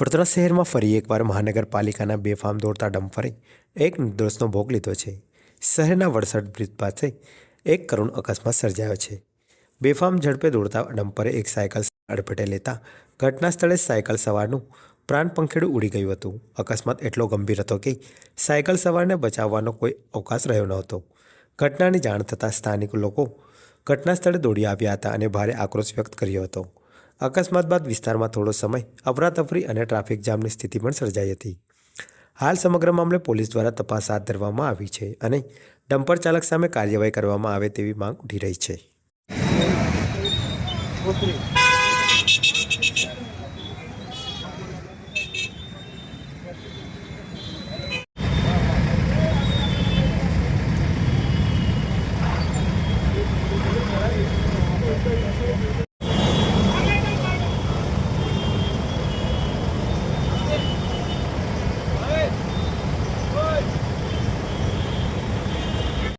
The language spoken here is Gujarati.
વડોદરા શહેરમાં ફરી એકવાર મહાનગરપાલિકાના બેફામ દોડતા ડમ્ફરે એક નિર્દોષનો ભોગ લીધો છે. શહેરના વડસડ બ્રિજ પાસે એક કરુણ અકસ્માત સર્જાયો છે. બેફામ ઝડપે દોડતા ડમ્પરે એક સાયકલ અડફેટે લેતા ઘટના સ્થળે સાયકલ સવારનું પ્રાણ પંખેડું ઉડી ગયું હતું. અકસ્માત એટલો ગંભીર હતો કે સાયકલ સવારને બચાવવાનો કોઈ અવકાશ રહ્યો ન હતો ઘટનાની જાણ થતાં સ્થાનિક લોકો ઘટના સ્થળે દોડી આવ્યા હતા અને ભારે આક્રોશ વ્યક્ત કર્યો હતો. અકસ્માત બાદ વિસ્તારમાં થોડો સમય અફરાતફરી અને ટ્રાફિક જામની સ્થિતિ પણ સર્જાઈ હતી. હાલ સમગ્ર મામલે પોલીસ દ્વારા તપાસ હાથ ધરવામાં આવી છે અને ડમ્પર ચાલક સામે કાર્યવાહી કરવામાં આવે તેવી માંગ ઉઠી રહી છે.